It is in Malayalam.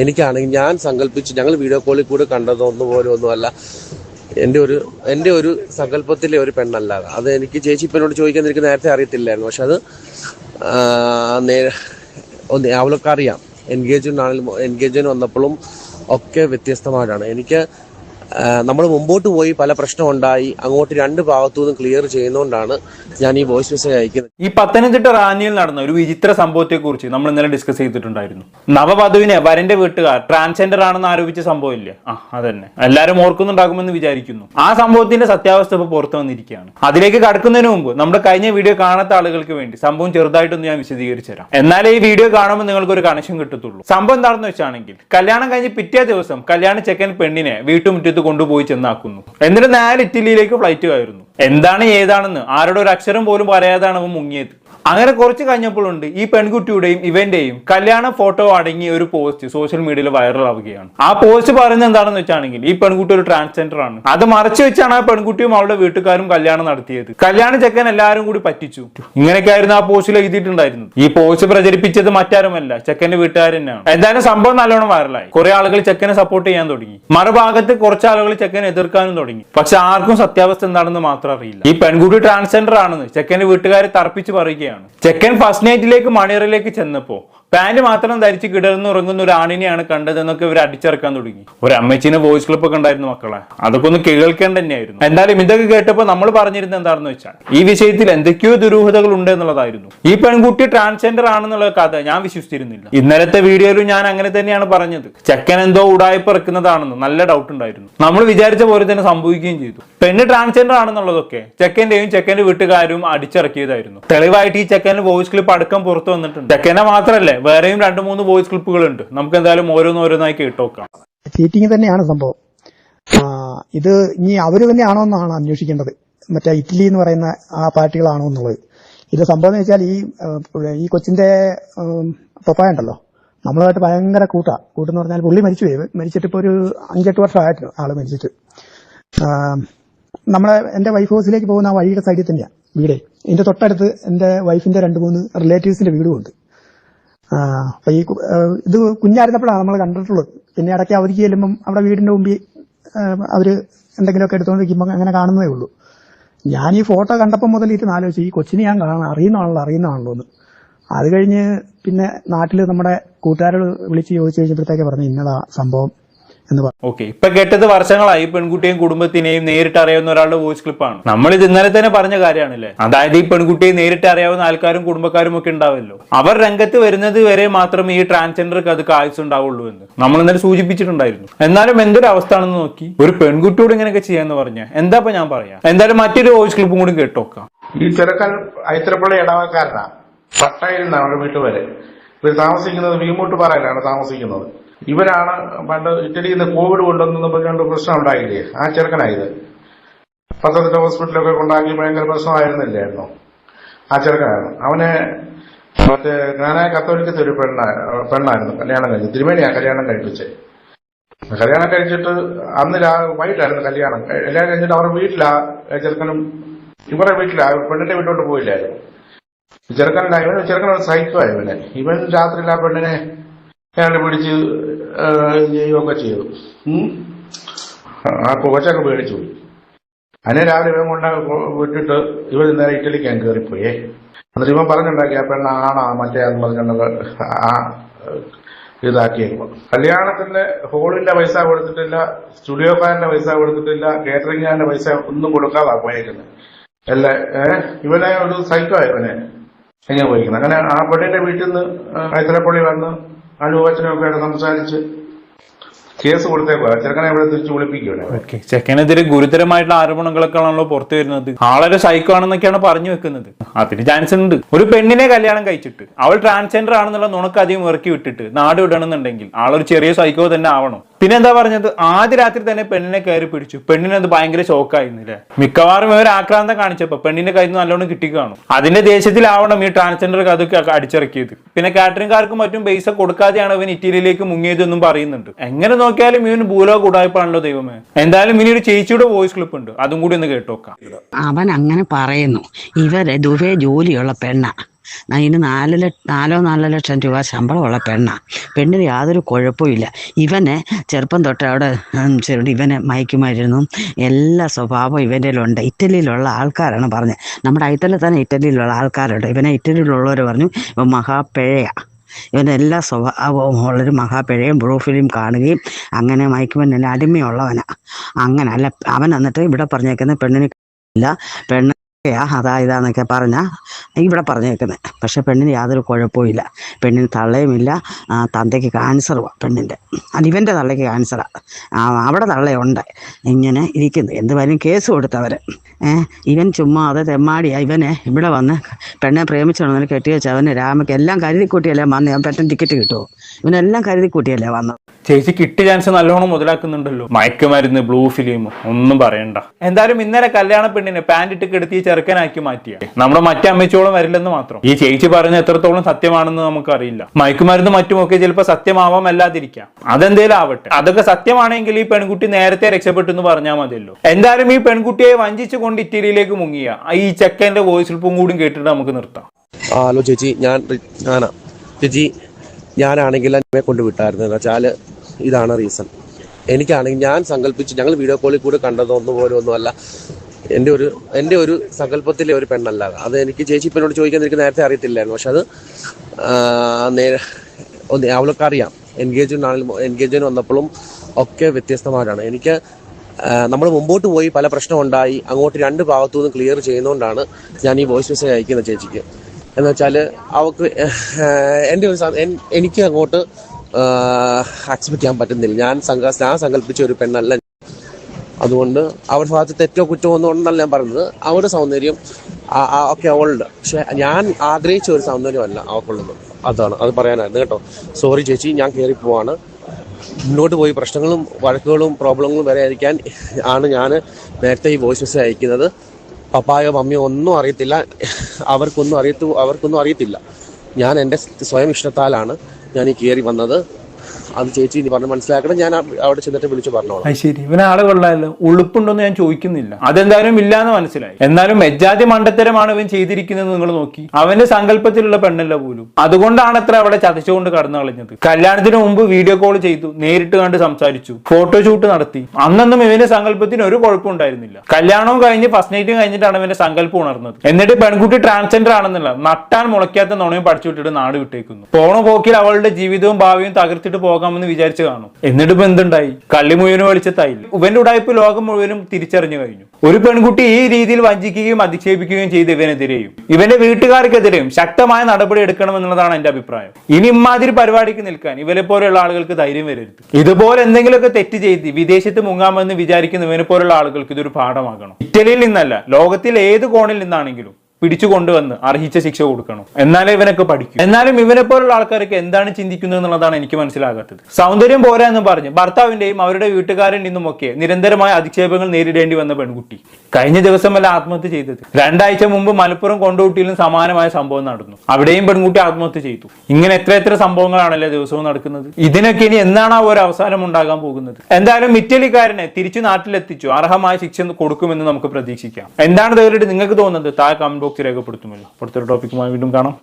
എനിക്കാണെങ്കിൽ ഞാൻ സങ്കല്പിച്ച് ഞങ്ങൾ വീഡിയോ കോളിൽ കൂടെ കണ്ടതൊന്നും പോലും ഒന്നുമല്ല എന്റെ ഒരു എന്റെ ഒരു സങ്കല്പത്തിലെ ഒരു പെണ്ണല്ല അത്. എനിക്ക് ചേച്ചി ഇപ്പനോട് ചോദിക്കാൻ എനിക്ക് നേരത്തെ അറിയത്തില്ലായിരുന്നു. പക്ഷെ അത് അവളൊക്കെ അറിയാം എൻഗേജ്മെന്റ് ആണെങ്കിലും എൻഗേജ്മെന്റ് വന്നപ്പോഴും ഒക്കെ വ്യത്യസ്തമായിട്ടാണ്. എനിക്ക് നമ്മൾ മുമ്പോട്ട് പോയി പല പ്രശ്നമുണ്ടായി. അങ്ങോട്ട് രണ്ട് ഭാഗത്തു നിന്നും ക്ലിയർ ചെയ്യുന്നതുകൊണ്ടാണ് ഞാൻ ഈ വോയിസ് മെസ്സേജ് അയക്കുന്നത്. ഈ പത്തനംതിട്ട റാന്നിയിൽ നടന്ന ഒരു വിചിത്ര സംഭവത്തെ കുറിച്ച് നമ്മൾ ഇന്നലെ ഡിസ്കസ് ചെയ്തിട്ടുണ്ടായിരുന്നു. നവവധുവിനെ വരന്റെ വീട്ടുകാർ ട്രാൻസ്ജെൻഡർ ആണെന്ന് ആരോപിച്ച സംഭവമില്ലേ ആ അതന്നെ. എല്ലാവരും ഓർക്കുന്നുണ്ടാകുമെന്ന് വിചാരിക്കുന്നു. ആ സംഭവത്തിന്റെ സത്യാവസ്ഥ ഇപ്പോൾ പുറത്തു വന്നിരിക്കുകയാണ്. അതിലേക്ക് കടക്കുന്നതിന് മുമ്പ് നമ്മുടെ കഴിഞ്ഞ വീഡിയോ കാണാത്ത ആളുകൾക്ക് വേണ്ടി സംഭവം ചെറുതായിട്ടൊന്ന് ഞാൻ വിശദീകരിച്ചു തരാം. എന്നാലേ ഈ വീഡിയോ കാണുമ്പോൾ നിങ്ങൾക്ക് ഒരു കണക്ഷൻ കിട്ടത്തുള്ളൂ. സംഭവം എന്താണെന്ന് വെച്ചാണെങ്കിൽ കല്യാണം കഴിഞ്ഞ് പിറ്റേ ദിവസം കല്യാണ ചെക്കൻ പെണ്ണിനെ വീട്ടുമുറ്റത്ത് കൊണ്ടുപോയി ചെന്നാക്കുന്നു. എന്നിട്ട് നേരെ ഇറ്റലിയിലേക്ക് ഫ്ലൈറ്റ് കയറുന്നു എന്താണ് ഏതാണെന്ന്? ആരുടെ ഒരു അക്ഷരം പോലും പറയാതാണ് അവൻ മുങ്ങിയത്. അങ്ങനെ കുറച്ച് കഴിഞ്ഞപ്പോഴുണ്ട് ഈ പെൺകുട്ടിയുടെയും ഇവന്റെയും കല്യാണ ഫോട്ടോ അടങ്ങിയ ഒരു പോസ്റ്റ് സോഷ്യൽ മീഡിയയിൽ വൈറൽ ആവുകയാണ് ആ പോസ്റ്റ് പറയുന്നത് എന്താണെന്ന് വെച്ചാണെങ്കിൽ ഈ പെൺകുട്ടി ഒരു ട്രാൻസ്ജെൻഡർ ആണ്. അത് മറച്ചു വെച്ചാണ് ആ പെൺകുട്ടിയും അവളുടെ വീട്ടുകാരും കല്യാണം നടത്തിയത്. കല്യാണ ചെക്കൻ എല്ലാവരും കൂടി പറ്റിച്ചു. ഇങ്ങനെയൊക്കെയായിരുന്നു ആ പോസ്റ്റിൽ എഴുതിയിട്ടുണ്ടായിരുന്നത്. ഈ പോസ്റ്റ് പ്രചരിപ്പിച്ചത് മറ്റാരുമല്ല ചെക്കന്റെ വീട്ടുകാർ തന്നെയാണ്. എന്തായാലും സംഭവം നല്ലോണം വൈറലായി കുറെ ആളുകൾ ചെക്കനെ സപ്പോർട്ട് ചെയ്യാൻ തുടങ്ങി. മറുഭാഗത്ത് കുറച്ച് ആളുകൾ ചെക്കനെ എതിർക്കാനും തുടങ്ങി. പക്ഷെ ആർക്കും സത്യാവസ്ഥ എന്താണെന്ന് മാത്രം അറിയില്ല. ഈ പെൺകുട്ടി ട്രാൻസ്ജെൻഡർ ആണെന്ന് ചെക്കന്റെ വീട്ടുകാരെ തർപ്പിച്ച് പറയുകയാണ്. ചെക്കൻ ഫസ്റ്റ് നൈറ്റിലേക്ക് മണിയറിലേക്ക് ചെന്നപ്പോ പാന്റ് മാത്രം ധരിച്ച് കിടന്ന് ഉറങ്ങുന്ന ഒരു ആണിനെയാണ് കണ്ടതെന്നൊക്കെ ഇവർ അടിച്ചിറക്കാൻ തുടങ്ങി. ഒരു അമ്മച്ചീനെ വോയിസ് ക്ലിപ്പ് ഒക്കെ ഉണ്ടായിരുന്നു മക്കളെ. അതൊക്കെ ഒന്ന് കേൾക്കേണ്ട തന്നെയായിരുന്നു. എന്തായാലും ഇതൊക്കെ കേട്ടപ്പോൾ നമ്മൾ പറഞ്ഞിരുന്നത് എന്താണെന്ന് വെച്ചാൽ ഈ വിഷയത്തിൽ എന്തൊക്കെയോ ദുരൂഹതകൾ ഉണ്ട് എന്നുള്ളതായിരുന്നു. ഈ പെൺകുട്ടി ട്രാൻസ്ജെൻഡർ ആണെന്നുള്ള കഥ ഞാൻ വിശ്വസിച്ചിരുന്നില്ല. ഇന്നലത്തെ വീഡിയോയിലും ഞാൻ അങ്ങനെ തന്നെയാണ് പറഞ്ഞത്. ചെക്കൻ എന്തോ ഉടായ്പ ഇറക്കുന്നതാണെന്ന് നല്ല ഡൗട്ട് ഉണ്ടായിരുന്നു. നമ്മൾ വിചാരിച്ച പോലെ തന്നെ സംഭവിക്കുകയും ചെയ്തു. പെണ്ണ് ട്രാൻസ്ജെൻഡർ ആണെന്നുള്ളതൊക്കെ ചെക്കന്റെയും ചെക്കന്റെ വീട്ടുകാരും അടിച്ചിറക്കിയതായിരുന്നു. തെളിവായിട്ട് ഈ ചെക്കന്റെ വോയിസ് ക്ലിപ്പ് അടക്കം പുറത്തു വന്നിട്ടുണ്ട്. ചെക്കനെ മാത്രമല്ലേ വേറെയും രണ്ട് മൂന്ന് വോയിസ് ക്ലിപ്പുകൾ ഉണ്ട് നമുക്ക് എന്തായാലും ഓരോന്നോരോന്നായി കേട്ടോക്കാം. ചീറ്റിംഗ് തന്നെയാണ് സംഭവം. ഇത് ഇനി അവർ തന്നെയാണോ എന്നാണ് അന്വേഷിക്കേണ്ടത്. മറ്റേ ഇറ്റലി എന്ന് പറയുന്ന ആ പാർട്ടികളാണോ എന്നുള്ളത്. ഇത് സംഭവം വെച്ചാൽ ഈ ഈ കൊച്ചിന്റെ പപ്പായ ഉണ്ടല്ലോ. നമ്മളുമായിട്ട് ഭയങ്കര കൂട്ടാ. കൂട്ടെന്ന് പറഞ്ഞാൽ പുള്ളി മരിച്ചു പോയി. മരിച്ചിട്ട് ഇപ്പോൾ ഒരു അഞ്ചെട്ട് വർഷമായിട്ട് ആൾ മരിച്ചിട്ട്. നമ്മളെ എന്റെ വൈഫ് ഹൗസിലേക്ക് പോകുന്ന ആ വഴിയുടെ സൈഡിൽ തന്നെയാണ് വീടേ. എന്റെ തൊട്ടടുത്ത് എന്റെ വൈഫിന്റെ രണ്ട് മൂന്ന് റിലേറ്റീവ്സിന്റെ വീടും ഉണ്ട്. അപ്പൊ ഈ ഇത് കുഞ്ഞായിരുന്നപ്പോഴാണ് നമ്മൾ കണ്ടിട്ടുള്ളത്. പിന്നെ ഇടയ്ക്ക് അവധിക്ക് ചെല്ലുമ്പം അവിടെ വീടിന്റെ മുമ്പിൽ അവർ എന്തെങ്കിലുമൊക്കെ എടുത്തുകൊണ്ട് നിൽക്കുമ്പോൾ അങ്ങനെ കാണുന്നതേ ഉള്ളൂ. ഞാൻ ഈ ഫോട്ടോ കണ്ടപ്പോൾ മുതൽ ഇരുന്ന് ആലോചിച്ചു ഈ കൊച്ചിനെ ഞാൻ കാണാൻ അറിയുന്നതാണല്ലോ അറിയുന്നതാണല്ലോ എന്ന്. അത് കഴിഞ്ഞ് പിന്നെ നാട്ടിൽ നമ്മുടെ കൂട്ടുകാരോട് വിളിച്ച് ചോദിച്ചു കഴിഞ്ഞപ്പോഴത്തേക്ക് പറഞ്ഞു ഇന്നതാ സംഭവം. എന്ന് പറഞ്ഞു ഓക്കെ ഇപ്പൊ കേട്ടത് വർഷങ്ങളായി പെൺകുട്ടിയും കുടുംബത്തിനെയും നേരിട്ട് അറിയാവുന്ന ഒരാളുടെ വോയിസ് ക്ലിപ്പാണ് നമ്മൾ ഇത് ഇന്നലെ തന്നെ പറഞ്ഞ കാര്യമാണല്ലേ? അതായത് ഈ പെൺകുട്ടിയെ നേരിട്ട് അറിയാവുന്ന ആൾക്കാരും കുടുംബക്കാരും ഒക്കെ ഉണ്ടാവല്ലോ. അവർ രംഗത്ത് വരുന്നത് വരെ മാത്രം ഈ ട്രാൻസ്ജെൻഡർക്ക് അത് കാഴ്ച ഉണ്ടാവുള്ളൂ എന്ന് നമ്മൾ ഇന്നലെ സൂചിപ്പിച്ചിട്ടുണ്ടായിരുന്നു. എന്നാലും എന്തൊരു അവസ്ഥ ആണെന്ന് നോക്കി ഒരു പെൺകുട്ടിയോട് ഇങ്ങനെയൊക്കെ ചെയ്യാന്ന് പറഞ്ഞ എന്താ ഇപ്പൊ ഞാൻ പറയാ? എന്തായാലും മറ്റൊരു വോയിസ് ക്ലിപ്പും കൂടി കേട്ടോക്കാം. ഈ ചെറുക്കൻ ഐത്രപ്പള്ളി ഇടവക്കാരനാ പട്ടായിൽ നിന്ന് അവരുടെ വീട്ടു വരെ ഇവർ താമസിക്കുന്നത് വീമൂട്ടുപാറയിലാണ് താമസിക്കുന്നത്. ഇവരാണ് പണ്ട് ഇറ്റലിയിൽ നിന്ന് കോവിഡ് കൊണ്ടുവന്നു പറഞ്ഞുകൊണ്ട് പ്രശ്നം ഉണ്ടായില്ലേ? ആ ചെറുക്കനായത്. പത്തനംതിട്ട ഹോസ്പിറ്റലൊക്കെ കൊണ്ടാക്കി ഭയങ്കര പ്രശ്നമായിരുന്നില്ലായിരുന്നു? ആ ചെറുക്കനായിരുന്നു അവനെ മറ്റേ ഞാനായ കത്തോലിക്കത്തെ ഒരു പെണ്ണ പെണ്ണായിരുന്നു. കല്യാണം കഴിച്ചു തിരുമേനിയാ കല്യാണം കഴിപ്പിച്ച്. കല്യാണം കഴിച്ചിട്ട് അന്ന് വൈകിട്ടായിരുന്നു കല്യാണം. കല്യാണം കഴിഞ്ഞിട്ട് അവരുടെ വീട്ടിലാ ചെറുക്കനും ഇവരുടെ വീട്ടിലാ. പെണ്ണിന്റെ വീട്ടിലോട്ട് പോയില്ലായിരുന്നു. ചെറുക്കനുണ്ടായി. ഇവൻ ചെറുക്കനൊരു സൈക്കോ ഇവനെ. ഇവൻ രാത്രിയിൽ ആ പെണ്ണിനെ ഞങ്ങൾ പിടിച്ച് ചെയ്യുകയൊക്കെ ചെയ്തു. ആ കൊച്ചൊക്കെ പേടിച്ചു പോയി. അതിനെ രാവിലെ ഇവൻ കൊണ്ട് വിട്ടിട്ട് ഇവർ നേരെ ഇറ്റലിക്ക് ഞാൻ കയറിപ്പോയേ എന്നിട്ട് ഇവൻ പറഞ്ഞുണ്ടാക്കി ആ പെണ്ണ ആണാ മറ്റേ എന്ന് പറഞ്ഞുകൊണ്ട് ആ ഇതാക്കിയപ്പോ കല്യാണത്തിന്റെ ഹോളിന്റെ പൈസ കൊടുത്തിട്ടില്ല സ്റ്റുഡിയോക്കാരന്റെ പൈസ കൊടുത്തിട്ടില്ല കേറ്ററിംഗുകാരന്റെ പൈസ ഒന്നും കൊടുക്കാതാ പോയേക്കുന്നത് അല്ല ഏഹ് ഇവനെ ഒരു സൈക്കോ ഇവനെ. എങ്ങനെ പോയിരിക്കുന്നത് അങ്ങനെ ആ പെണ്ണിന്റെ വീട്ടിൽ നിന്ന് കൈത്തലപ്പള്ളി വന്ന് അനുഭവച്ചനൊക്കെ ആയിട്ട് സംസാരിച്ച് കേസ് കൊടുത്തേക്കുക ചെറുക്കനെ ഇവിടെ തിരിച്ചു വിളിപ്പിക്കുകയാണ് ഓക്കെ ചെക്കനെതിരെ ഗുരുതരമായിട്ടുള്ള ആരോപണങ്ങളൊക്കെയാണല്ലോ പുറത്തു വരുന്നത്. ആളൊരു സൈക്കോ ആണെന്നൊക്കെയാണ് പറഞ്ഞു വെക്കുന്നത്. അതിന് ചാൻസ് ഉണ്ട്. ഒരു പെണ്ണിനെ കല്യാണം കഴിച്ചിട്ട് അവൾ ട്രാൻസ്ജെൻഡർ ആണെന്നുള്ള നുണക്ക് അധികം ഇറക്കി വിട്ടിട്ട് നാട് വിടണമെന്നുണ്ടെങ്കിൽ ആളൊരു ചെറിയ സൈക്കോ തന്നെ ആവണം. പിന്നെ എന്താ പറഞ്ഞത്? ആദ്യ രാത്രി തന്നെ പെണ്ണിനെ കയറി പിടിച്ചു. പെണ്ണിന് അത് ഭയങ്കര ഷോക്കായിരുന്നില്ലേ മിക്കവാറും ഇവർ ആക്രാന്തം കാണിച്ചപ്പോ പെണ്ണിന്റെ കയ്യിൽ നിന്ന് നല്ലോണം കിട്ടിക്കാണും അതിന്റെ ദേശത്തിലാവണം ഈ ട്രാൻസ്ജെൻഡർ അതൊക്കെ അടിച്ചിറക്കിയത്. പിന്നെ കാറ്ററിംഗുകാർക്കും മറ്റും പൈസ കൊടുക്കാതെയാണ് ഇവൻ ഇറ്റലിയിലേക്ക് മുങ്ങിയതെന്നും പറയുന്നുണ്ട്. എങ്ങനെ നോക്കിയാലും ഇവന് ഭൂലോക ഉടായ്പാണല്ലോ ദൈവമേ. എന്തായാലും ഇനി ഒരു ചേച്ചിയുടെ വോയിസ് ക്ലിപ്പ് ഉണ്ട്. അതും കൂടി ഒന്ന് കേട്ടോക്കാം. അവൻ അങ്ങനെ പറയുന്നു. ഇവരെ ദുവേ ജോലിയുള്ള പെണ്ണ. അതിന് നാല് നാലോ നാലോ ലക്ഷം രൂപ ശമ്പളമുള്ള പെണ്ണാണ് പെണ്ണിന് യാതൊരു കുഴപ്പമില്ല. ഇവനെ ചെറുപ്പം തൊട്ട് അവിടെ ഇവനെ മയക്കുമായിരുന്നു എല്ലാ സ്വഭാവവും ഇവന്റെയിലുണ്ട് ഇറ്റലിയിലുള്ള ആൾക്കാരാണ് പറഞ്ഞത് നമ്മുടെ ഐത്തലിൽ തന്നെ ഇറ്റലിയിലുള്ള ആൾക്കാരുണ്ട്. ഇവനെ ഇറ്റലിയിലുള്ളവർ പറഞ്ഞു ഇവൻ മഹാപ്പിഴയാണ് ഇവന്റെ എല്ലാ സ്വഭാവവും ഉള്ളൊരു മഹാപ്പിഴയും ബ്രൂഫിലും കാണുകയും അങ്ങനെ മയക്കുമരുന്നിന് അടിമയുള്ളവനാണ് അങ്ങനെ അല്ല അവൻ എന്നിട്ട് ഇവിടെ പറഞ്ഞേക്കുന്ന പെണ്ണിനെ ഇല്ല. പെണ്ണ് അതാ ഇതാന്നൊക്കെ പറഞ്ഞ ഇവിടെ പറഞ്ഞേക്കുന്നത് പക്ഷെ പെണ്ണിന് യാതൊരു കുഴപ്പമില്ല പെണ്ണിന് തള്ളയുമില്ല. തന്തയ്ക്ക് ക്യാൻസറുമാണ് പെണ്ണിന്റെ അത് ഇവന്റെ തള്ളയ്ക്ക് ക്യാൻസറാണ് അവിടെ തള്ളയുണ്ട്. ഇങ്ങനെ ഇരിക്കുന്നു. എന്തുവായാലും കേസ് കൊടുത്തവർ ഇവൻ ചുമ്മാ അത് തെമ്മാടിയാ. ഇവനെ ഇവിടെ വന്ന് പെണ്ണെ പ്രേമിച്ചോണെന്ന് കെട്ടി വെച്ച് അവന് രാമയ്ക്ക് എല്ലാം കരുതി കൂട്ടിയല്ലേ വന്ന് പെട്ടെന്ന് ടിക്കറ്റ് കിട്ടുമോ ഇവനെല്ലാം കരുതി കൂട്ടിയല്ലേ വന്നത്? ചേച്ചി കിട്ടി ചാൻസ് നല്ലോണം മുതലാക്കുന്നുണ്ടല്ലോ. മയക്കുമരുന്ന് ബ്ലൂ ഫിലിം ഒന്നും പറയണ്ട. എന്തായാലും ഇന്നലെ കല്യാണ പെണ്ണിനെ പാന്റ് ഇട്ട് കെടുത്തി ചെറുക്കനാക്കി മാറ്റിയ. നമ്മുടെ മറ്റേ അമ്മച്ചോളം വരില്ലെന്ന് മാത്രം. ഈ ചേച്ചി പറഞ്ഞ എത്രത്തോളം സത്യമാണെന്ന് നമുക്കറിയില്ല. മയക്കുമരുന്ന് മറ്റുമൊക്കെ ചിലപ്പോൾ സത്യമാവാം അല്ലാതിരിക്കാം. അതെന്തേലും ആവട്ടെ. അതൊക്കെ സത്യമാണെങ്കിൽ ഈ പെൺകുട്ടി നേരത്തെ രക്ഷപ്പെട്ടു എന്ന് പറഞ്ഞാൽ മതിയല്ലോ. എന്തായാലും ഈ പെൺകുട്ടിയെ വഞ്ചിച്ചുകൊണ്ട് ഇറ്റലിയിലേക്ക് മുങ്ങിയ. ഈ ചെക്കന്റെ വോയിസ് ഉൾപ്പും കൂടി കേട്ടിട്ട് നമുക്ക് നിർത്താം. ഹലോ ചേച്ചി. ഞാൻ ഞാനാ. ചേച്ചി ഞാനാണെങ്കിൽ എന്നെ കൊണ്ട് വിട്ടായിരുന്നു എന്ന് വെച്ചാൽ ഇതാണ് റീസൺ എനിക്കാണെങ്കിൽ ഞാൻ സങ്കല്പിച്ച് ഞങ്ങൾ വീഡിയോ കോളിൽ കൂടെ കണ്ടതൊന്നും പോലും ഒന്നുമല്ല. എന്റെ ഒരു എന്റെ ഒരു സങ്കല്പത്തിലെ ഒരു പെണ്ണല്ല അത്. എനിക്ക് ചേച്ചി ഇപ്പനോട് ചോദിക്കാൻ എനിക്ക് നേരത്തെ അറിയത്തില്ലായിരുന്നു. പക്ഷെ അത് നേരെ ഒന്ന് അവൾക്ക് അറിയാം. എൻഗേജ്മെന്റ് ആണെങ്കിലും എൻഗേജ്മെന്റ് വന്നപ്പോഴും ഒക്കെ വ്യത്യസ്തമായിട്ടാണ് എനിക്ക് നമ്മൾ മുമ്പോട്ട് പോയി പല പ്രശ്നം ഉണ്ടായി. അങ്ങോട്ട് രണ്ട് ഭാഗത്തു നിന്നും ക്ലിയർ ചെയ്യുന്നതുകൊണ്ടാണ് ഞാൻ ഈ വോയിസ് മെസ്സേജ് അയക്കുന്നത് ചേച്ചിക്ക്. എന്ന് വെച്ചാൽ അവൾക്ക് എന്റെ ഒരു എനിക്ക് അങ്ങോട്ട് അക്സെപ്റ്റ് ചെയ്യാൻ പറ്റുന്നില്ല. ഞാൻ ഞാൻ സങ്കല്പിച്ച ഒരു പെണ്ണല്ല അതുകൊണ്ട് അവരുടെ ഭാഗത്ത് തെറ്റോ കുറ്റമോ ഒന്നും ഞാൻ പറയുന്നത്. അവരുടെ സൗന്ദര്യം ഓക്കെ അവളുണ്ട് പക്ഷെ ഞാൻ ആഗ്രഹിച്ച ഒരു സൗന്ദര്യമല്ല അവൾക്കുള്ളത്. അതാണ്. അത് പറയാനായിരുന്നു കേട്ടോ. സോറി ചേച്ചി ഞാൻ കയറി പോവാണ്. മുന്നോട്ട് പോയി പ്രശ്നങ്ങളും വഴക്കുകളും പ്രോബ്ലങ്ങളും വരാതിരിക്കാൻ ആണ് ഞാൻ നേരത്തെ ഈ വോയിസ് മെസ്സേജ് അയക്കുന്നത്. പപ്പായോ മമ്മിയോ ഒന്നും അറിയത്തില്ല. അവർക്കൊന്നും അറിയത്തു അവർക്കൊന്നും അറിയത്തില്ല. ഞാൻ എന്റെ സ്വയം ഇഷ്ടത്താലാണ് ഞാൻ ഈ കയറി വന്നത്. അത് ചേച്ചി പറഞ്ഞ് മനസ്സിലാക്കണം. ഞാൻ അവിടെ ചെന്നിട്ട് വിളിച്ചു പറഞ്ഞോളാം. ശരി. ഇവന് ആളെ കൊള്ളാമല്ലോ ഉളുപ്പുണ്ടോന്ന് ഞാൻ ചോദിക്കുന്നില്ല. അതെന്തായാലും ഇല്ലാന്ന് മനസ്സിലായി. എന്നാലും മെജാതി മണ്ടത്തരമാണ് ഇവൻ ചെയ്തിരിക്കുന്നത് നിങ്ങൾ നോക്കി. അവന്റെ സങ്കല്പത്തിലുള്ള പെണ്ണല്ല പോലും. അതുകൊണ്ടാണ് അത്ര അവിടെ ചതച്ചുകൊണ്ട് കടന്നു കളഞ്ഞത്. കല്യാണത്തിന് മുമ്പ് വീഡിയോ കോൾ ചെയ്തു. നേരിട്ട് കണ്ട് സംസാരിച്ചു. ഫോട്ടോ ഷൂട്ട് നടത്തി. അന്നൊന്നും ഇവന്റെ സങ്കല്പത്തിന് ഒരു കുഴപ്പം ഉണ്ടായിരുന്നില്ല. കല്യാണവും കഴിഞ്ഞ് ഫസ്റ്റ് നൈറ്റും കഴിഞ്ഞിട്ടാണ് ഇവന്റെ സങ്കല്പം ഉണർന്നത്. എന്നിട്ട് പെൺകുട്ടി ട്രാൻസ്ജെൻഡർ ആണെന്നില്ല നട്ടാൻ മുളയ്ക്കാത്ത നുണയും പഠിച്ചു വിട്ടിട്ട് നാട് വിട്ടേക്കുന്നു. പോണ പോക്കിൽ അവളുടെ ജീവിതവും ഭാവിയും തകർത്തിട്ട് പോകാമെന്ന് വിചാരിച്ചു കാണും. എന്നിട്ട് ഇപ്പൊ എന്തുണ്ടായി? കള്ളി മുഴുവനും വെളിച്ചത്തായില്ല ഇവന്റെ ഉടായ്പ ലോകം മുഴുവനും തിരിച്ചറിഞ്ഞു കഴിഞ്ഞു. ഒരു പെൺകുട്ടി ഈ രീതിയിൽ വഞ്ചിക്കുകയും അധിക്ഷേപിക്കുകയും ചെയ്ത് ഇവനെതിരെയും ഇവന്റെ വീട്ടുകാർക്കെതിരെയും ശക്തമായ നടപടി എടുക്കണമെന്നുള്ളതാണ് എന്റെ അഭിപ്രായം. ഇനി ഇമാതിരി പരിപാടിക്ക് നിൽക്കാൻ ഇവരെ പോലെയുള്ള ആളുകൾക്ക് ധൈര്യം വരരുത്. ഇതുപോലെ എന്തെങ്കിലുമൊക്കെ തെറ്റ് ചെയ്ത് വിദേശത്ത് മുങ്ങാമെന്ന് വിചാരിക്കുന്ന ഇവനെ പോലുള്ള ആളുകൾക്ക് ഇതൊരു പാഠമാകണം. ഇറ്റലിയിൽ നിന്നല്ല ലോകത്തിൽ ഏത് കോണിൽ നിന്നാണെങ്കിലും. പിടിച്ചു കൊണ്ടുവന്ന് അർഹിച്ച ശിക്ഷ കൊടുക്കണം. എന്നാലേ ഇവനൊക്കെ പഠിക്കും. എന്നാലും ഇവനെ പോലുള്ള ആൾക്കാർക്ക് എന്താണ് ചിന്തിക്കുന്നത് എന്നുള്ളതാണ് എനിക്ക് മനസ്സിലാകാത്തത്. സൗന്ദര്യം പോരാ എന്ന് പറഞ്ഞ് ഭർത്താവിന്റെയും അവരുടെ വീട്ടുകാരിൽ നിന്നുമൊക്കെ നിരന്തരമായ അധിക്ഷേപങ്ങൾ നേരിടേണ്ടി വന്ന പെൺകുട്ടി. കഴിഞ്ഞ ദിവസമല്ല ആത്മഹത്യ ചെയ്തത്. രണ്ടാഴ്ച മുമ്പ് മലപ്പുറം കൊണ്ടോട്ടിയിലും സമാനമായ സംഭവം നടന്നു. അവിടെയും പെൺകുട്ടി ആത്മഹത്യ ചെയ്തു. ഇങ്ങനെ എത്ര എത്ര സംഭവങ്ങളാണല്ലേ ദിവസവും നടക്കുന്നത്? ഇതിനൊക്കെ ഇനി എന്നാണ് ആ ഒരു അവസാനം ഉണ്ടാകാൻ പോകുന്നത്? എന്തായാലും ഇറ്റലിക്കാരനെ തിരിച്ചു നാട്ടിലെത്തിച്ചു. അർഹമായ ശിക്ഷ കൊടുക്കുമെന്ന് നമുക്ക് പ്രതീക്ഷിക്കാം. എന്താണ് തീർച്ചയായിട്ടും നിങ്ങൾക്ക് തോന്നുന്നത്? താഴെ കമന്റ് ബോക്സിൽ രേഖപ്പെടുത്തുമല്ലോ. അടുത്തൊരു ടോപ്പിക്കുമായി വീണ്ടും കാണാം.